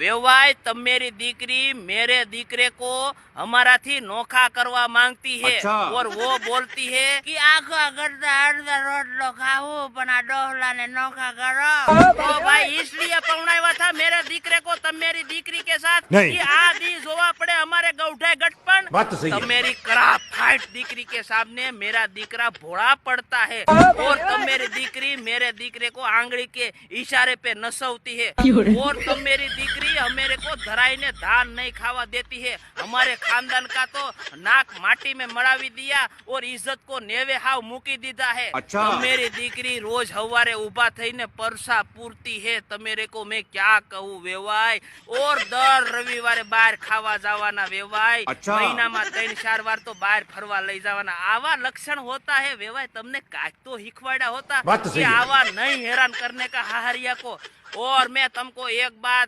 वेवाय मेरी दीकरी मेरे दीकरे को हमारा थी नोखा करवा मांगती है अच्छा। और वो बोलती है कि आखो अगर आ डोहला ने नोखा करो तो भाई इसलिए पौना था मेरे दीकरे को तब मेरी दीकरी के साथ। कि आ दी जोवा पड़े हमारे गौठे गठपन बात तो सही तो तब मेरी करा फाइट दीकरी के सामने मेरा दीकरा भोड़ा पड़ता है। हाँ। और तब मेरी दीकरी मेरे दीकरे को आंगड़ी के इशारे पे नसवती है। और तब मेरी दीकरी हमारे को धराई ने धान नहीं खावा देती है। हमारे खानदान का तो नाक माटी में मरा भी दिया और इज़्ज़त को नेवे हाव मुकी दीदा है। अच्छा। तो मेरी दीकरी रोज हवारे उबा थी ने परसा पूरती है। तो मेरे को मैं क्या कहूँ वेवाय और दर रविवार बाहर खावा जावाना वेवाय अच्छा। મહિનામાં ત્રણ ચાર વાર તો બહાર ફરવા લઈ જવાના. આવા લક્ષણ હોતા હે વેવાય તમને કાચ તો હિખવાડા હોતા. કે આવા નહીં હેરાન કરને કા હારિયા કો. ઓર મેં તમકો એક બાત